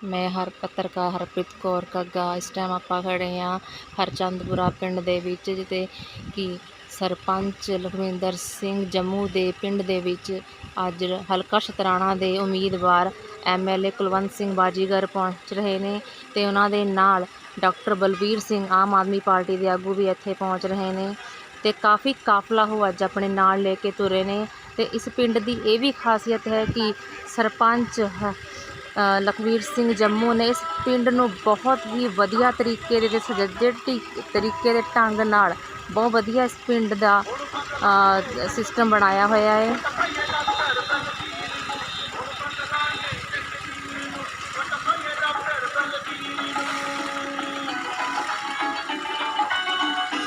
ਮੈਂ ਹਰ ਪੱਤਰਕਾਰ ਹਰਪ੍ਰੀਤ ਕੌਰ ਕੱਗਾ ਇਸ ਟਾਈਮ ਆਪਾਂ ਖੜੇ ਹਾਂ ਹਰਚੰਦਪੁਰਾ ਪਿੰਡ ਦੇ ਵਿੱਚ, ਜਿੱਥੇ ਕਿ ਸਰਪੰਚ ਲਖਵਿੰਦਰ ਸਿੰਘ ਜੰਮੂ ਦੇ ਪਿੰਡ ਦੇ ਵਿੱਚ ਅੱਜ ਹਲਕਾ ਸ਼ਤਰਾਣਾ ਦੇ ਉਮੀਦਵਾਰ ਐਮਐਲਏ ਕੁਲਵੰਤ ਸਿੰਘ ਬਾਜੀਗਰ ਪਹੁੰਚ ਰਹੇ ਨੇ ਤੇ ਉਹਨਾਂ ਦੇ ਨਾਲ ਡਾਕਟਰ ਬਲਬੀਰ ਸਿੰਘ ਆਮ ਆਦਮੀ ਪਾਰਟੀ ਦੇ ਆਗੂ ਵੀ ਇੱਥੇ ਪਹੁੰਚ ਰਹੇ ਨੇ ਤੇ ਕਾਫੀ ਕਾਫਲਾ ਉਹ ਅੱਜ ਆਪਣੇ ਨਾਲ ਲੈ ਕੇ ਤੁਰੇ ਨੇ ਤੇ ਇਸ ਪਿੰਡ ਦੀ ਇਹ ਵੀ ਖਾਸੀਅਤ ਹੈ ਕਿ ਸਰਪੰਚ ਹ- ਲਖਵੀਰ ਸਿੰਘ ਜੰਮੂ ਨੇ ਇਸ ਪਿੰਡ ਨੂੰ ਬਹੁਤ ਹੀ ਵਧੀਆ ਤਰੀਕੇ ਦੇ ਤੇ ਸੁਚੱਜੇ ਤਰੀਕੇ ਦੇ ਢੰਗ ਨਾਲ ਬਹੁਤ ਵਧੀਆ ਇਸ ਪਿੰਡ ਦਾ ਸਿਸਟਮ ਬਣਾਇਆ ਹੋਇਆ ਹੈ।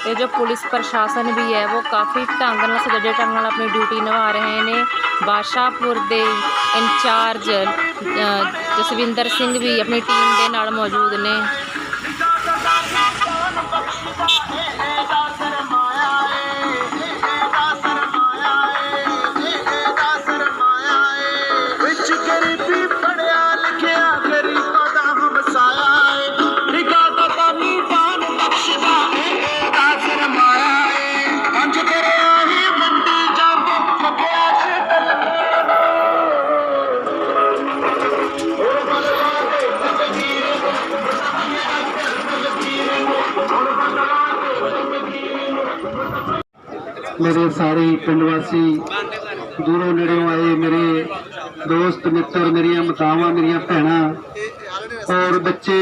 ਇਹ ਜੋ ਪੁਲਿਸ ਪ੍ਰਸ਼ਾਸਨ ਵੀ ਹੈ, ਉਹ ਕਾਫੀ ਢੰਗ ਨਾਲ ਸੁਚੱਜੇ ਢੰਗ ਨਾਲ ਆਪਣੀ ਡਿਊਟੀ ਨਿਭਾ ਰਹੇ ਨੇ। ਬਾਦਸ਼ਾਹਪੁਰ ਦੇ ਇੰਚਾਰਜ ਜਸਵਿੰਦਰ ਸਿੰਘ ਵੀ ਆਪਣੀ ਟੀਮ ਦੇ ਨਾਲ ਮੌਜੂਦ ਨੇ। ਮੇਰੇ ਸਾਰੇ ਪਿੰਡ ਵਾਸੀ ਦੂਰੋਂ ਨੇੜੋਂ ਆਏ ਮੇਰੇ ਦੋਸਤ, ਮਿੱਤਰ, ਮੇਰੀਆਂ ਮਾਤਾਵਾਂ, ਮੇਰੀਆਂ ਭੈਣਾਂ ਔਰ ਬੱਚੇ।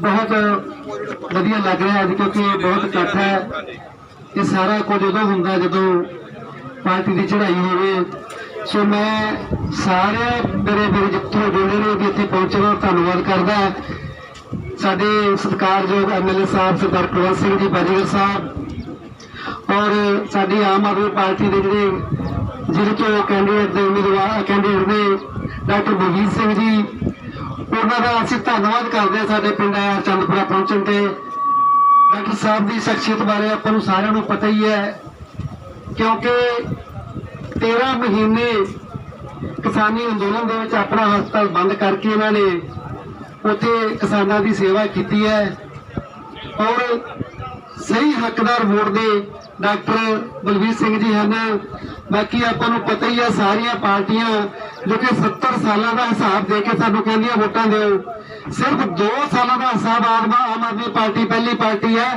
ਬਹੁਤ ਵਧੀਆ ਲੱਗ ਰਿਹਾ ਅੱਜ ਕਿਉਂਕਿ ਇਹ ਬਹੁਤ ਇਕੱਠ ਹੈ। ਇਹ ਸਾਰਾ ਕੁਝ ਉਦੋਂ ਹੁੰਦਾ ਜਦੋਂ ਪਾਰਟੀ ਦੀ ਚੜ੍ਹਾਈ ਹੋਵੇ। ਸੋ ਮੈਂ ਸਾਰੇ ਮੇਰੇ ਮੇਰੇ ਜਿੱਥੋਂ ਜੁੜੇ ਨੇ ਵੀ ਇੱਥੇ ਪਹੁੰਚਣਾ ਧੰਨਵਾਦ ਕਰਦਾ। ਸਾਡੇ ਸਤਿਕਾਰਯੋਗ ਐਮਐਲਏ ਸਾਹਿਬ, ਸਰਦਾਰ ਕੁਲਵੰਤ ਸਿੰਘ ਜੀ, ਬਾਜੀਗਰ ਸਾਹਿਬ ਔਰ ਸਾਡੀ ਆਮ ਆਦਮੀ ਪਾਰਟੀ ਦੇ ਜਿਹੜੇ ਜਿਹੜੇ ਤੋਂ ਕੈਂਡੀਡੇਟ ਦੇ ਉਮੀਦਵਾਰ ਕੈਂਡੀਡੇਟ ਨੇ ਡਾਕਟਰ ਬਲਵੀਰ ਸਿੰਘ ਜੀ, ਉਹਨਾਂ ਦਾ ਅਸੀਂ ਧੰਨਵਾਦ ਕਰਦੇ ਹਾਂ ਸਾਡੇ ਪਿੰਡ ਆ ਚੰਦਪੁਰਾ ਪਹੁੰਚਣ ਤੇ। ਡਾਕਟਰ ਸਾਹਿਬ ਦੀ ਸ਼ਖਸੀਅਤ ਬਾਰੇ ਆਪਾਂ ਨੂੰ ਸਾਰਿਆਂ ਨੂੰ ਪਤਾ ਹੀ ਹੈ, ਕਿਉਂਕਿ 13 ਮਹੀਨੇ ਕਿਸਾਨੀ ਅੰਦੋਲਨ ਦੇ ਵਿੱਚ ਆਪਣਾ ਹਸਪਤਾਲ ਬੰਦ ਕਰਕੇ ਇਹਨਾਂ ਨੇ ਉੱਥੇ ਕਿਸਾਨਾਂ ਦੀ ਸੇਵਾ ਕੀਤੀ ਹੈ। ਔਰ ਸਹੀ ਹੱਕਦਾਰ ਵੋਟ ਦੇ ਡਾਕਟਰ ਬਲਵੀਰ ਸਿੰਘ ਜੀ ਹਨ। ਬਾਕੀ ਆਪਾਂ ਨੂੰ ਪਤਾ ਹੀ ਹੈ ਸਾਰੀਆਂ ਪਾਰਟੀਆਂ, ਜੋ ਕਿ 70 ਸਾਲਾਂ ਦਾ ਹਿਸਾਬ ਦੇ ਕੇ ਸਾਨੂੰ ਕਹਿੰਦੀਆਂ ਵੋਟਾਂ ਦਿਓ। ਸਿਰਫ 2 ਸਾਲਾਂ ਦਾ ਹਿਸਾਬ ਆਮ ਆਮ ਆਦਮੀ ਪਾਰਟੀ ਪਹਿਲੀ ਪਾਰਟੀ ਹੈ,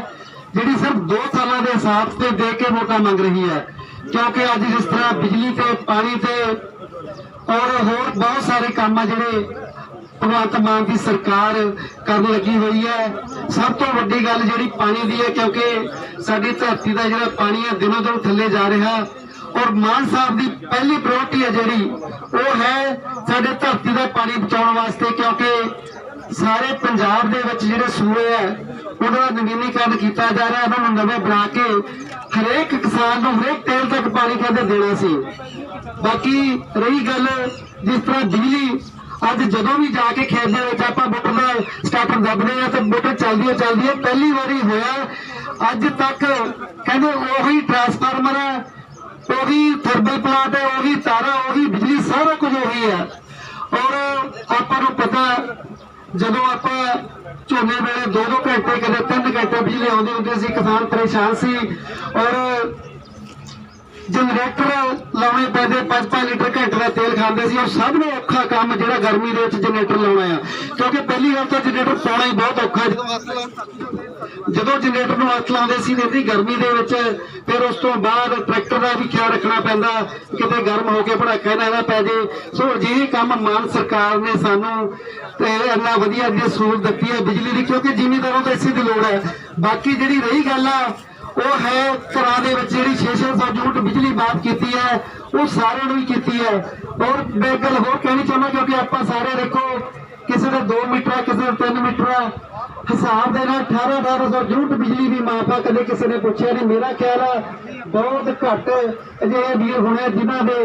ਜਿਹੜੀ ਸਿਰਫ 2 ਸਾਲਾਂ ਦੇ ਹਿਸਾਬ ਤੇ ਦੇ ਕੇ ਵੋਟਾਂ ਮੰਗ ਰਹੀ ਹੈ। ਕਿਉਂਕਿ ਅੱਜ ਜਿਸ ਤਰ੍ਹਾਂ ਬਿਜਲੀ ਤੇ ਪਾਣੀ ਤੇ ਔਰ ਹੋਰ ਬਹੁਤ ਸਾਰੇ ਕੰਮ ਆ ਜਿਹੜੇ ਭਗਵੰਤ ਮਾਨ ਦੀ ਸਰਕਾਰ ਕਰਨ ਲੱਗੀ ਹੋਈ ਹੈ। ਸਭ ਤੋਂ ਵੱਡੀ ਗੱਲ ਜਿਹੜੀ ਪਾਣੀ ਦੀ ਹੈ, ਕਿਉਂਕਿ ਸਾਡੀ ਧਰਤੀ ਦਾ ਜਿਹੜਾ ਪਾਣੀ ਹੈ, ਦਿਨੋਂ ਦਿਨ ਥੱਲੇ ਜਾ ਰਿਹਾ। ਔਰ ਮਾਨ ਸਾਹਿਬ ਦੀ ਪਹਿਲੀ ਪ੍ਰਾਇੋਰਟੀ ਹੈ ਜਿਹੜੀ, ਉਹ ਹੈ ਸਾਡੇ ਧਰਤੀ ਦਾ ਪਾਣੀ ਬਚਾਉਣ ਵਾਸਤੇ, ਕਿਉਂਕਿ ਸਾਰੇ ਪੰਜਾਬ ਦੇ ਵਿੱਚ ਜਿਹੜੇ ਸੂਏ ਹੈ, ਉਹਨਾਂ ਦਾ ਨਵੀਨੀਕਰਨ ਕੀਤਾ ਜਾ ਰਿਹਾ। ਉਹਨਾਂ ਨੂੰ ਨਵੇਂ ਬਣਾ ਕੇ ਹਰੇਕ ਕਿਸਾਨ ਨੂੰ ਹਰੇਕ ਤੇਲ ਤੱਕ ਪਾਣੀ ਕਹਿੰਦੇ ਦੇਣਾ ਸੀ। ਬਾਕੀ ਰਹੀ ਗੱਲ ਜਿਸ ਤਰ੍ਹਾਂ ਬਿਜਲੀ ਅੱਜ ਜਦੋਂ ਵੀ ਜਾ ਕੇ ਖੇਤ ਦੇ ਵਿੱਚ ਆਪਾਂ ਮੋਟਰ ਦਾ ਸਟਾਰਟਰ ਦੱਬਦੇ ਆ ਤੇ ਮੋਟਰ ਚੱਲਦੀ ਹੈ ਚੱਲਦੀ ਹੈ। ਪਹਿਲੀ ਵਾਰੀ ਹੋਇਆ, ਅੱਜ ਤੱਕ ਕਹਿੰਦੇ ਉਹੀ ਟਰਾਂਸਫਾਰਮਰ ਹੈ, ਉਹੀ ਥਰਮਲ ਪਲਾਂਟ ਹੈ, ਉਹੀ ਤਾਰਾਂ, ਉਹੀ ਬਿਜਲੀ, ਸਾਰਾ ਕੁਝ ਉਹੀ ਹੈ। ਔਰ ਆਪਾਂ ਨੂੰ ਪਤਾ ਜਦੋਂ ਆਪਾਂ ਝੋਨੇ ਵੇਲੇ 2-2 ਘੰਟੇ, ਕਦੇ 3 ਘੰਟੇ ਬਿਜਲੀ ਆਉਂਦੀ ਹੁੰਦੀ ਸੀ, ਕਿਸਾਨ ਪਰੇਸ਼ਾਨ ਸੀ। ਔਰ ਜਨਰੇਟਰ ਲਾਉਣੇ ਪੈਂਦੇ 5-5 ਲੀਟਰ ਘੰਟੇ ਦਾ ਤੇਲ ਖਾਂਦੇ ਸੀ। ਉਹ ਸਭ ਨੂੰ ਔਖਾ ਕੰਮ ਜਿਹੜਾ ਗਰਮੀ ਦੇ ਵਿੱਚ ਜਨਰੇਟਰ ਲਾਉਣਾ ਆ। ਕਿਉਂਕਿ ਪਹਿਲੀ ਗੱਲ ਤਾਂ ਜਨਰੇਟਰ ਪਾਉਣਾ ਹੀ ਬਹੁਤ ਔਖਾ ਜਦੋਂ ਜਨਰੇਟਰ ਨੂੰ ਹੱਥ ਲਾਉਂਦੇ ਸੀ ਇੰਨੀ ਗਰਮੀ ਦੇ ਵਿੱਚ, ਫਿਰ ਉਸ ਤੋਂ ਬਾਅਦ ਟਰੈਕਟਰ ਦਾ ਵੀ ਖਿਆਲ ਰੱਖਣਾ ਪੈਂਦਾ। ਕਿਤੇ ਗਰਮ ਹੋ ਕੇ ਭੜਾਕਾ ਨਾ ਇਹਦਾ ਪੈ ਜੇ। ਸੋ ਅਜਿਹੇ ਕੰਮ ਮਾਨ ਸਰਕਾਰ ਨੇ ਸਾਨੂੰ ਤੇ ਇੰਨਾ ਵਧੀਆ ਜਿਹੜੀ ਸਹੂਲਤ ਦਿੱਤੀ ਹੈ ਬਿਜਲੀ ਦੀ, ਕਿਉਂਕਿ ਜ਼ਿਮੀਂਦਾਰਾਂ ਨੂੰ ਤਾਂ ਇਸੇ ਦੀ ਲੋੜ ਹੈ। ਬਾਕੀ ਜਿਹੜੀ ਰਹੀ ਗੱਲ ਆ ਉਹ ਹੈ ਘਰਾਂ ਦੇ ਵਿੱਚ ਜਿਹੜੀ 6-600 ਯੂਨਿਟ ਬਿਜਲੀ ਬਾਤ ਕੀਤੀ ਹੈ ਉਹ ਸਾਰਿਆਂ ਨੂੰ ਹੀ ਕੀਤੀ ਹੈ। ਔਰ ਮੈਂ ਇੱਕ ਗੱਲ ਹੋਰ ਕਹਿਣੀ ਚਾਹੁੰਦਾ ਕਿਉਂਕਿ ਆਪਾਂ ਸਾਰੇ ਦੇਖੋ ਕਿਸੇ ਦੇ 2 ਮੀਟਰ ਆ, ਕਿਸੇ ਦੇ 3 ਮੀਟਰ ਆ। ਹਿਸਾਬ ਦੇ ਨਾਲ 18-1800 ਯੂਨਿਟ ਬਿਜਲੀ ਦੀ ਮਾਫਾ ਕਦੇ ਕਿਸੇ ਨੇ ਪੁੱਛਿਆ ਨਹੀਂ। ਮੇਰਾ ਖਿਆਲ ਆ ਬਹੁਤ ਘੱਟ ਅਜਿਹੇ ਵੀਰ ਹੋਣੇ ਆ ਜਿਨ੍ਹਾਂ ਦੇ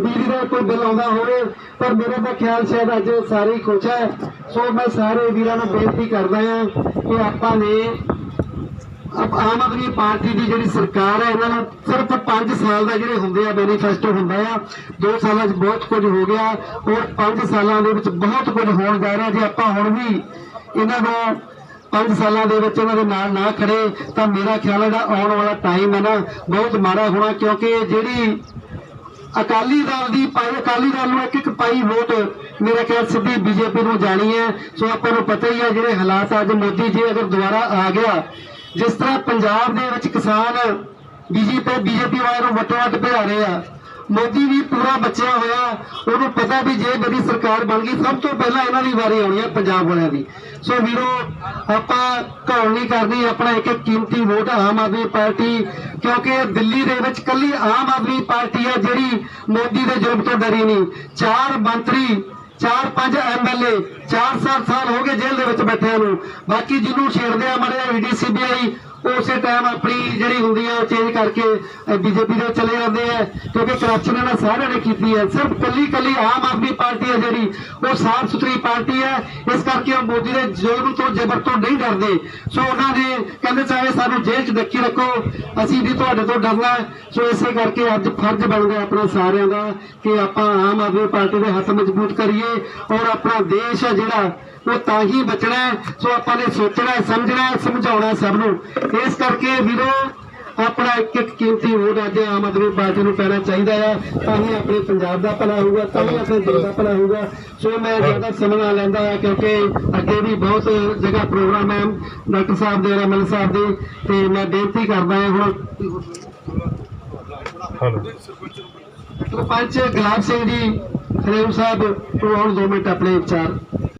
ਬਿਜਲੀ ਦਾ ਕੋਈ ਬਿੱਲ ਆਉਂਦਾ ਹੋਵੇ। ਪਰ ਮੇਰਾ ਤਾਂ ਖਿਆਲ ਸ਼ਾਇਦ ਅੱਜ ਸਾਰੇ ਹੀ ਖੁਸ਼ ਹੈ ਸੋ ਮੈਂ ਸਾਰੇ ਵੀਰਾਂ ਨੂੰ ਬੇਨਤੀ ਕਰਦਾ ਹਾਂ ਕਿ ਆਪਾਂ ਨੇ ਆਮ ਆਦਮੀ ਪਾਰਟੀ ਦੀ ਜਿਹੜੀ ਸਰਕਾਰ ਹੈ, ਇਹਨਾਂ ਨੂੰ ਸਿਰਫ 5 ਸਾਲ ਦਾ ਜਿਹੜੇ ਹੁੰਦੇ ਆ ਮੈਨੀਫੈਸਟੋ ਹੁੰਦਾ ਆ। 2 ਸਾਲਾਂ 'ਚ ਬਹੁਤ ਕੁਝ ਹੋ ਗਿਆ। ਔਰ 5 ਸਾਲਾਂ ਦੇ ਵਿੱਚ ਬਹੁਤ ਕੁਝ ਹੋਣ ਜਾ ਰਿਹਾ। ਜੇ ਆਪਾਂ ਹੁਣ ਵੀ ਇਹਨਾਂ ਨੂੰ 5 ਸਾਲਾਂ ਦੇ ਵਿੱਚ ਇਹਨਾਂ ਦੇ ਨਾਲ ਨਾ ਖੜੇ, ਤਾਂ ਮੇਰਾ ਖਿਆਲ ਹੈ ਜਿਹੜਾ ਆਉਣ ਵਾਲਾ ਟਾਈਮ ਹੈ ਨਾ, ਬਹੁਤ ਮਾੜਾ ਹੋਣਾ। ਕਿਉਂਕਿ ਜਿਹੜੀ ਅਕਾਲੀ ਦਲ ਦੀ ਪਾਈ ਅਕਾਲੀ ਦਲ ਨੂੰ ਇੱਕ ਇੱਕ ਪਾਈ ਵੋਟ ਮੇਰੇ ਖਿਆਲ ਸਿੱਧੀ ਬੀਜੇਪੀ ਨੂੰ ਜਾਣੀ ਹੈ। ਸੋ ਆਪਾਂ ਨੂੰ ਪਤਾ ਹੀ ਹੈ ਜਿਹੜੇ ਹਾਲਾਤ ਅੱਜ ਮੋਦੀ ਜੀ ਅਗਰ ਦੁਬਾਰਾ ਆ ਗਿਆ ਜਿਸ ਤਰ੍ਹਾਂ ਪੰਜਾਬ ਦੇ ਵਿੱਚ ਕਿਸਾਨ ਬੀਜੇਪੀ ਬੀਜੇਪੀ ਵਾਲਿਆਂ ਨੂੰ ਵਟੋ ਵਟ ਭਜਾ ਰਹੇ ਆ, ਮੋਦੀ ਵੀ ਪੂਰਾ ਬਚਿਆ ਹੋਇਆ, ਉਹਨੂੰ ਪਤਾ ਵੀ ਜੇ ਮੇਰੀ ਸਰਕਾਰ ਬਣ ਗਈ, ਸਭ ਤੋਂ ਪਹਿਲਾਂ ਇਹਨਾਂ ਦੀ ਵਾਰੀ ਆਉਣੀ ਹੈ ਪੰਜਾਬ ਵਾਲਿਆਂ ਦੀ। ਸੋ ਵੀਰੋ, ਆਪਾਂ ਘੌਲ ਨਹੀਂ ਕਰਨੀ, ਆਪਣਾ ਇੱਕ ਇੱਕ ਕੀਮਤੀ ਵੋਟ ਆਮ ਆਦਮੀ ਪਾਰਟੀ, ਕਿਉਂਕਿ ਦਿੱਲੀ ਦੇ ਵਿੱਚ ਕੱਲੀ ਆਮ ਆਦਮੀ ਪਾਰਟੀ ਹੈ ਜਿਹੜੀ ਮੋਦੀ ਦੇ ਜ਼ੁਲਮ ਤੋਂ ਡਰੀ ਨਹੀਂ। ਚਾਰ ਮੰਤਰੀ ਚਾਰ ਪੰਜ ਐਮਐਲਏ 4 ਸਾਲ ਸਾਲ ਹੋ ਗਏ ਜੇਲ੍ਹ ਦੇ ਵਿੱਚ ਬੈਠਿਆਂ ਨੂੰ। ਬਾਕੀ ਜਿਹਨੂੰ ਛੇੜਦੇ ਆ ਮੜਿਆ ਈਡੀ ਸੀਬੀਆਈ ਉਸੇ ਟਾਈਮ ਆਪਣੀ ਜਿਹੜੀ ਹੁੰਦੀ ਆ ਚੇਂਜ ਕਰਕੇ ਬੀਜੇਪੀ ਦੇ ਚਲੇ ਜਾਂਦੇ ਆ, ਕਿਉਂਕਿ ਕਰਪਸ਼ਨ ਇਹਨਾਂ ਸਾਰਿਆਂ ਨੇ ਕੀਤੀ ਹੈ ਸਿਰਫ ਕੱਲੀ ਕੱਲੀ ਆਮ ਆਦਮੀ ਪਾਰਟੀ ਹੈ ਜਿਹੜੀ, ਉਹ ਸਾਫ਼ ਸੁਥਰੀ ਪਾਰਟੀ ਹੈ ਇਸ ਕਰਕੇ ਉਹ ਮੋਦੀ ਦੇ ਜ਼ੁਲਮ ਤੋਂ, ਜ਼ਬਰ ਤੋਂ ਨਹੀਂ ਡਰਦੇ। ਸੋ ਉਹਨਾਂ ਦੇ ਕਹਿੰਦੇ ਚਾਹੇ ਸਾਨੂੰ ਜੇਲ੍ਹ 'ਚ ਡੱਕੀ ਰੱਖੋ, ਅਸੀਂ ਵੀ ਤੁਹਾਡੇ ਤੋਂ ਡਰਨਾ। ਸੋ ਇਸੇ ਕਰਕੇ ਅੱਜ ਫਰਜ਼ ਬਣਦਾ ਆਪਣਾ ਸਾਰਿਆਂ ਦਾ ਕਿ ਆਪਾਂ ਆਮ ਆਦਮੀ ਪਾਰਟੀ ਦੇ ਹੱਥ ਮਜ਼ਬੂਤ ਕਰੀਏ। ਔਰ ਆਪਣਾ ਦੇਸ਼ ਹੈ ਜਿਹੜਾ ਉਹ ਤਾਂ ਹੀ ਬਚਣਾ। ਸੋ ਆਪਾਂ ਨੇ ਸੋਚਣਾ ਸਮਝਣਾ ਸਮਝਾਉਣਾ ਸਭ ਨੂੰ। ਇਸ ਕਰਕੇ ਵੀਰੋ ਆਪਣਾ ਇੱਕ ਇੱਕ ਕੀਮਤੀ ਵੋਟ ਅੱਜ ਆਮ ਆਦਮੀ ਪਾਰਟੀ ਨੂੰ ਪੈਣਾ ਚਾਹੀਦਾ ਆ। ਤਾਂ ਹੀ ਆਪਣੇ ਪੰਜਾਬ ਦਾ ਭਲਾ ਹੋਊਗਾ ਤਾਂ ਹੀ ਆਪਣੇ ਦੇਸ਼ ਦਾ ਭਲਾ ਹੋਊਗਾ। ਸੋ ਮੈਂ ਜ਼ਿਆਦਾ ਸਮਾਂ ਨਾ ਲੈਂਦਾ ਆ ਕਿਉਂਕਿ ਅੱਗੇ ਵੀ ਬਹੁਤ ਜਗ੍ਹਾ ਪ੍ਰੋਗਰਾਮ ਹੈ ਡਾਕਟਰ ਸਾਹਿਬ ਦੇ ਐਮਐਲ ਸਾਹਿਬ ਦੇ। ਤੇ ਮੈਂ ਬੇਨਤੀ ਕਰਦਾ ਹਾਂ ਹੁਣ ਸਰਪੰਚ ਗੁਲਾਬ ਸਿੰਘ ਜੀ ਹਰੇਮ ਸਾਹਿਬ ਤੋਂ ਆਉਣ ਦੋ ਮਿੰਟ ਆਪਣੇ ਵਿਚਾਰ